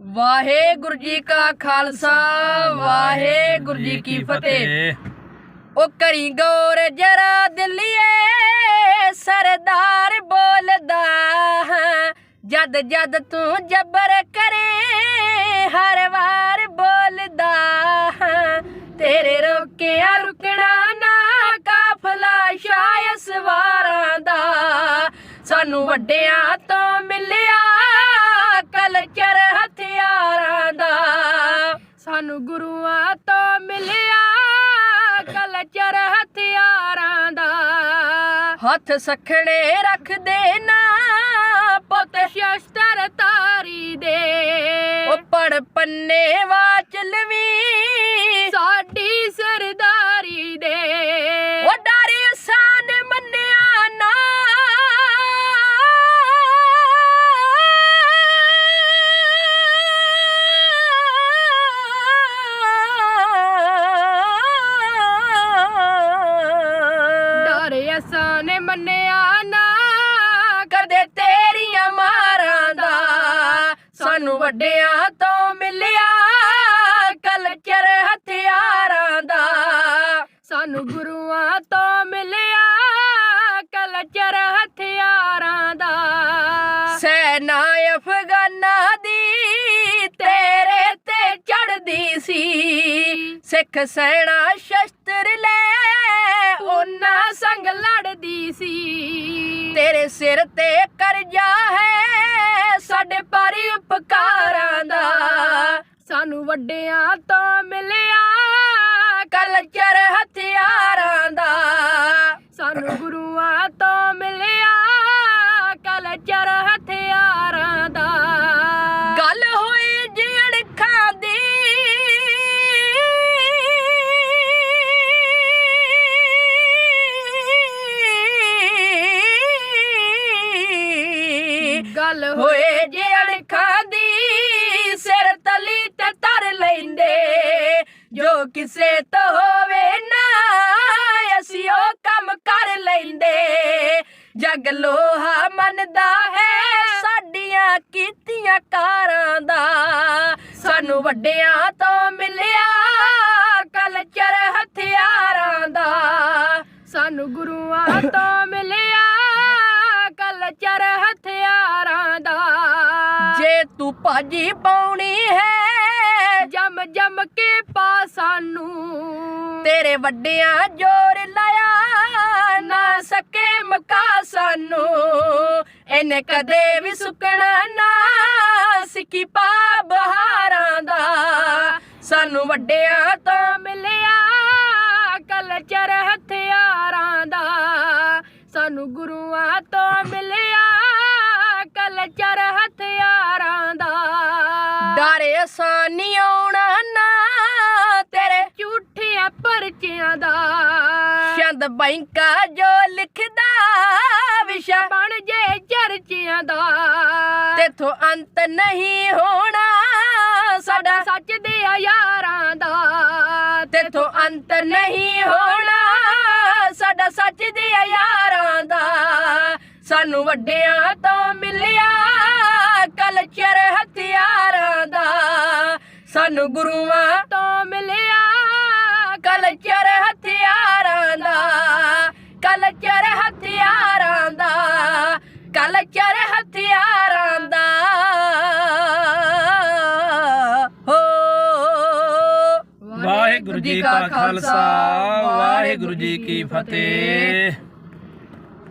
ਵਾਹਿਗੁਰੂ ਜੀ ਕਾ ਖਾਲਸਾ, ਵਾਹਿਗੁਰੂ ਜੀ ਕੀ ਫਤਿਹ। ਉਹ ਕਰੀ ਗੌਰ ਜਰਾ ਦਿੱਲੀਏ, ਸਰਦਾਰ ਬੋਲਦਾ ਜਦ ਜਦ ਤੂੰ ਜਬਰ ਕਰੇ, ਹਰ ਵਾਰ ਬੋਲਦਾ ਹਾਂ। ਤੇਰੇ ਰੋਕਿਆ ਰੁਕਣਾ ਨਾ, ਕਾਫਲਾ ਸ਼ਾਇ ਸਵਾਰਾਂ ਦਾ। ਸਾਨੂੰ ਵੱਡਿਆਂ ਤੋਂ ਮਿਲਿਆ ਸਾਨੂੰ ਗੁਰੂਆਂ ਤੋਂ ਮਿਲਿਆ ਕਲਚਰ ਹਥਿਆਰਾਂ ਦਾ। ਹੱਥ ਸਖਣੇ ਰੱਖਦੇ ਨਾ ਪੁੱਤ। ਸ਼ਸਤਰ ਤਾਰੀ ਦੇ। ਉਹ ਪੜ ਪੰਨੇ ਵਾਚਲਵੀ ਵੱਡਿਆਂ ਤੋਂ ਮਿਲਿਆ ਕਲਚਰ ਹਥਿਆਰਾਂ ਦਾ। ਸਾਨੂੰ ਗੁਰੂਆਂ ਤੋਂ ਮਿਲਿਆ ਕਲਚਰ ਹਥਿਆਰਾਂ ਦਾ। ਸੈਨਾ ਅਫਗਾਨਾਂ ਦੀ ਤੇਰੇ ਤੇ ਚੜਦੀ ਸੀ। ਸਿੱਖ ਸੈਨਾ ਸ਼ਸਤਰ ਲੈ ਉਹਨਾਂ ਸੰਗ ਲੜਦੀ ਸੀ। ਤੇਰੇ ਸਿਰ ਤੇ ਕਰਜ਼ਾ ਹੈ ਸਾਨੂੰ ਤੋਂ ਮਿਲਿਆ ਕਲਚਰ ਹਥਿਆਰਾਂ ਦਾ। ਸਾਨੂੰ ਗੁਰੂਆਂ ਤੋਂ ਮਿਲਿਆ ਕਲਚਰ ਹਥਿਆਰਾਂ ਦਾ। ਗੱਲ ਹੋਈ ਜਿਹੜਖਾਂ ਦੀ। ਗੱਲ ਹੋਏ ਜੇ ਕਿਸੇ ਤੋਂ ਹੋਵੇ ਨਾ, ਅਸੀਂ ਉਹ ਕੰਮ ਕਰ ਲੈਂਦੇ। ਜਗ ਲੋਹਾ ਮੰਨਦਾ ਹੈ, ਸਾਡੀਆਂ ਕੀਤੀਆਂ ਕਾਰਾਂ ਦਾ। ਸਾਨੂੰ ਵੱਡਿਆਂ ਤੋਂ ਮਿਲਿਆ ਕਲਚਰ ਹਥਿਆਰਾਂ ਦਾ। ਸਾਨੂੰ ਗੁਰੂਆਂ ਤੋਂ ਮਿਲਿਆ ਕਲਚਰ ਹਥਿਆਰਾਂ ਦਾ। ਜੇ ਤੂੰ ਭਾਜੀ ਪਾਉਣੀ ਹੈ ਜਮ ਜਮ ਕੇ ਪਾ ਸਾਨੂੰ। ਤੇਰੇ ਵੱਡਿਆਂ ਜੋਰ ਲਾਇਆ ਨਾ ਸਕੇ ਮਕਾ ਸਾਨੂੰ। ਇਹਨੇ ਕਦੇ ਵੀ ਸੁੱਕਣਾ ਨਾ ਸਿੱਕੀ ਪਾ ਬਹਾਰਾਂ ਦਾ। ਸਾਨੂੰ ਵੱਡਿਆਂ ਤੋਂ ਮਿਲਿਆ ਕਲਚਰ ਡਰ ਆਸਾਨੀ ਆਉਣਾ ਨਾ, ਤੇਰੇ ਝੂਠਿਆਂ ਪਰਚਿਆਂ ਦਾ। ਚੰਦ ਬੈਂਕਾ ਜੋ ਲਿਖਦਾ, ਵਿਸ਼ਾ ਬਣ ਜੇ ਚਰਚਿਆਂ ਦਾ। ਤੇਥੋਂ ਅੰਤ ਨਹੀਂ ਹੋਣਾ, ਸਾਡਾ ਸੱਚ ਦੇ ਯਾਰਾਂ ਦਾ। ਤੇਥੋਂ ਅੰਤ ਨਹੀਂ ਹੋਣਾ, ਸਾਡਾ ਸੱਚ ਦੇ ਯਾਰਾਂ ਦਾ। ਸਾਨੂੰ ਵੱਡਿਆਂ ਤੋਂ ਸਾਨੂੰ ਗੁਰੂਆਂ ਤੋਂ ਮਿਲਿਆ। ਕਲਚਰ ਹਥਿਆਰਾਂ ਦਾ ਕਲਚਰ ਹਥਿਆਰਾਂ ਦਾ ਕਲਚਰ ਹਥਿਆਰਾਂ ਦਾ। ਹੋ। ਵਾਹਿਗੁਰੂ ਜੀ ਕਾ ਖਾਲਸਾ, ਵਾਹਿਗੁਰੂ ਜੀ ਕੀ ਫਤਿਹ।